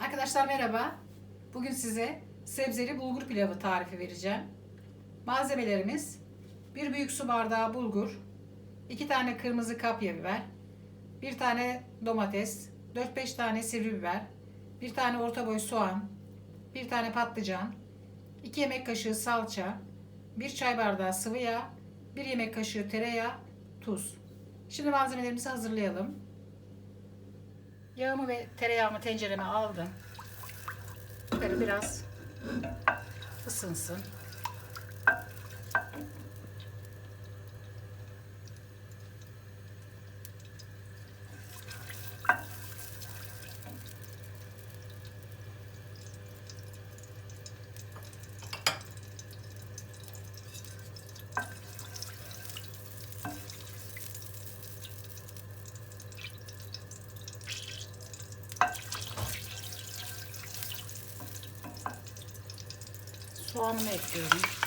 Arkadaşlar merhaba. Bugün size sebzeli bulgur pilavı tarifi vereceğim. Malzemelerimiz 1 büyük su bardağı bulgur, 2 tane kırmızı kapya biber, 1 tane domates, 4-5 tane sivri biber, 1 tane orta boy soğan, 1 tane patlıcan, 2 yemek kaşığı salça, 1 çay bardağı sıvı yağ, 1 yemek kaşığı tereyağı, tuz. Şimdi malzemelerimizi hazırlayalım. Yağımı ve tereyağımı tencereme aldım. Böyle biraz ısınsın. Soğanımı ekliyorum.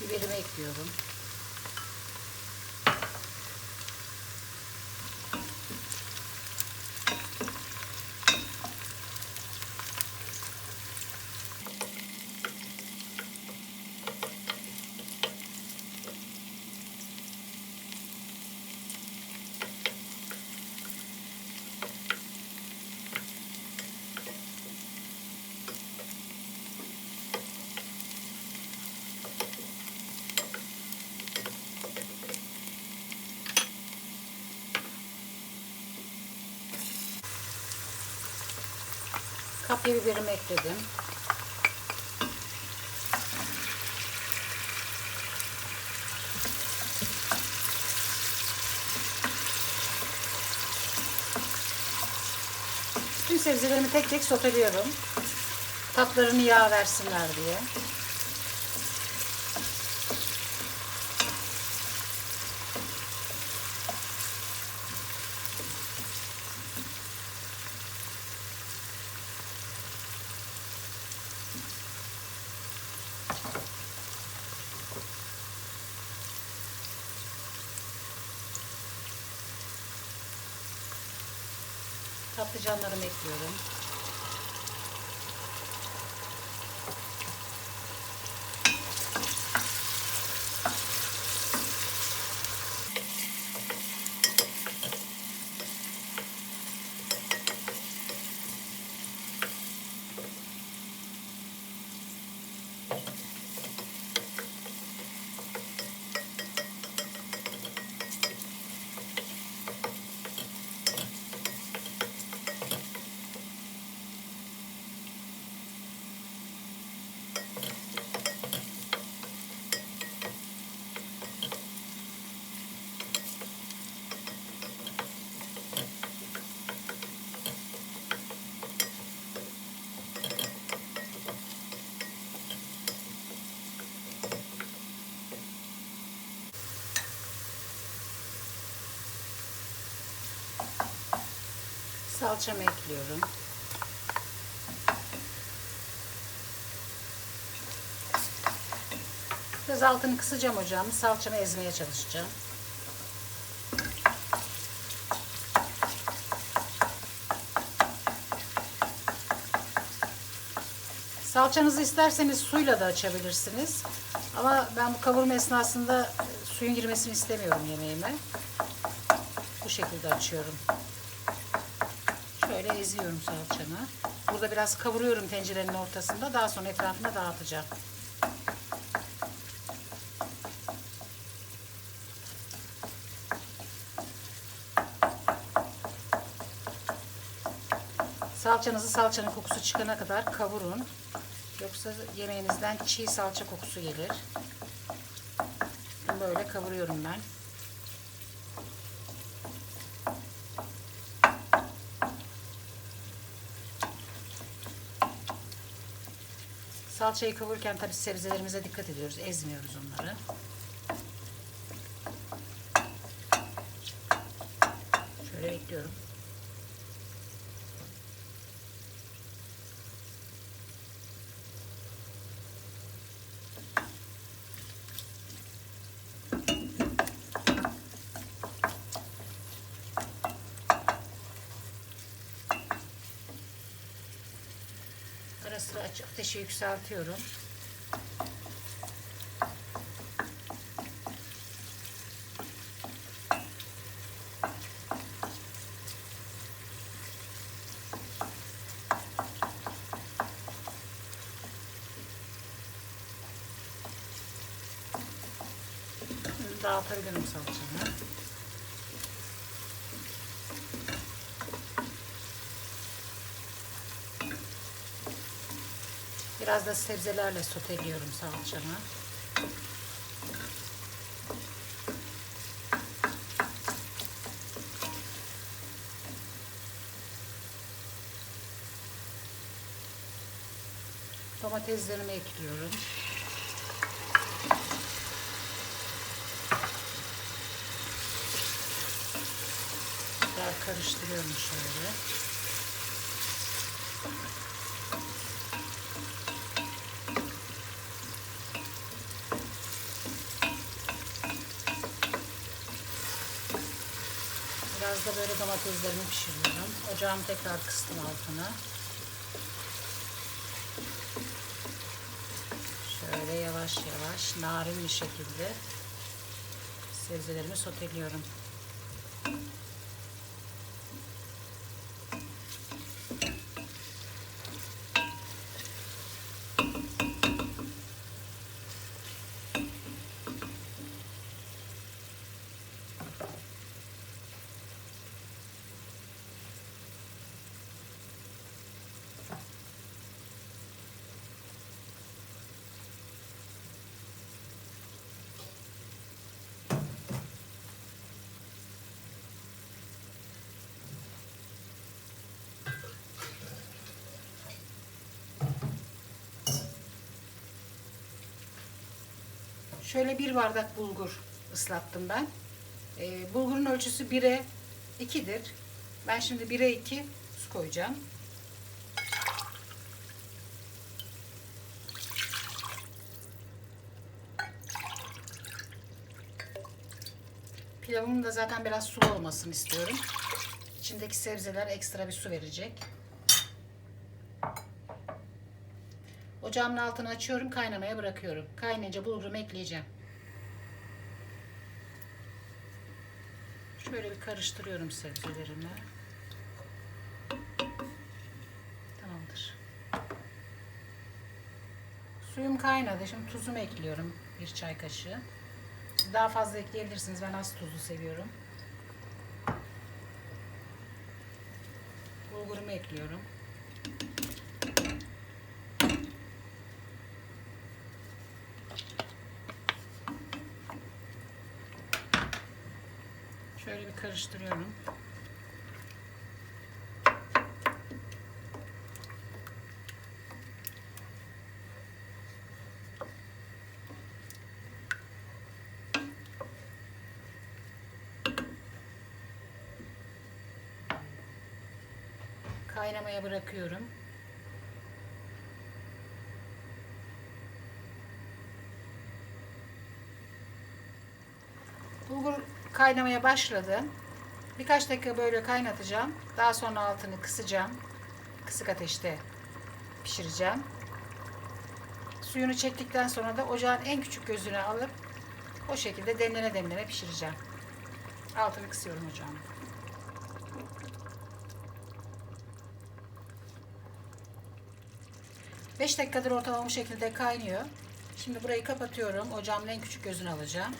Biberimi ekliyorum. Kapya biberimi ekledim. Tüm sebzelerimi tek tek soteliyorum. Tatlarını yağ versinler diye. Patlıcanlarımı ekliyorum. Salçamı ekliyorum. Biraz altını kısacağım hocam. Salçamı ezmeye çalışacağım. Salçanızı isterseniz suyla da açabilirsiniz. Ama ben bu kavurma esnasında suyun girmesini istemiyorum yemeğime. Bu şekilde açıyorum. Şöyle eziyorum salçamı. Burada biraz kavuruyorum tencerenin ortasında. Daha sonra etrafına dağıtacağım. Salçanızı salçanın kokusu çıkana kadar kavurun. Yoksa yemeğinizden çiğ salça kokusu gelir. Böyle kavuruyorum ben. Salçayı kavururken tabi sebzelerimize dikkat ediyoruz. Ezmiyoruz onları. Şöyle ekliyorum. Aç- ateşi yükseltiyorum. Dağıtabilirim salçamı. Biraz da sebzelerle soteliyorum salçamı. Domateslerimi ekliyorum. Biraz karıştırıyorum şöyle. Domateslerimi pişiriyorum. Ocağımı tekrar kıstım altına. Şöyle yavaş yavaş narin bir şekilde sebzelerimi soteliyorum. Şöyle bir bardak bulgur ıslattım ben. Ee, bulgurun ölçüsü 1'e 2'dir. Ben şimdi 1'e 2 su koyacağım. Pilavımın da zaten biraz sulu olmasını istiyorum. İçindeki sebzeler ekstra bir su verecek. Ocağımın altını açıyorum, kaynamaya bırakıyorum. Kaynayınca bulgurumu ekleyeceğim. Şöyle bir karıştırıyorum sebzelerimi. Tamamdır. Suyum kaynadı. Şimdi tuzumu ekliyorum. Bir çay kaşığı. Daha fazla ekleyebilirsiniz. Ben az tuzlu seviyorum. Bulgurumu ekliyorum. Şöyle bir karıştırıyorum. Kaynamaya bırakıyorum. Bulgur kaynamaya başladı. Birkaç dakika böyle kaynatacağım. Daha sonra altını kısacağım. Kısık ateşte pişireceğim. Suyunu çektikten sonra da ocağın en küçük gözüne alıp o şekilde demlene demlene pişireceğim. Altını kısıyorum ocağın. Beş dakikadır ortalama bu şekilde kaynıyor. Şimdi burayı kapatıyorum. Ocağımın en küçük gözünü alacağım.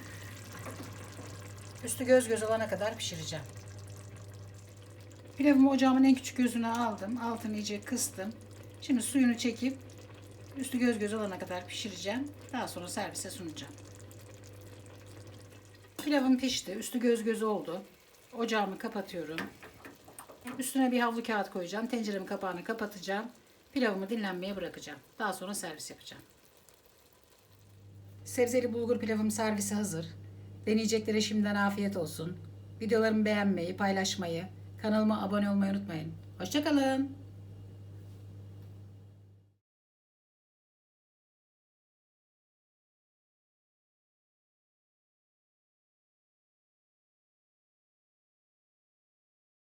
Üstü göz göz olana kadar pişireceğim. Pilavımı ocağımın en küçük gözüne aldım. Altını iyice kıstım. Şimdi suyunu çekip üstü göz göz olana kadar pişireceğim. Daha sonra servise sunacağım. Pilavım pişti. Üstü göz göz oldu. Ocağımı kapatıyorum. Üstüne bir havlu kağıt koyacağım. Tenceremin kapağını kapatacağım. Pilavımı dinlenmeye bırakacağım. Daha sonra servis yapacağım. Sebzeli bulgur pilavım servise hazır. Deneyeceklere şimdiden afiyet olsun. Videolarımı beğenmeyi, paylaşmayı, kanalıma abone olmayı unutmayın. Hoşçakalın.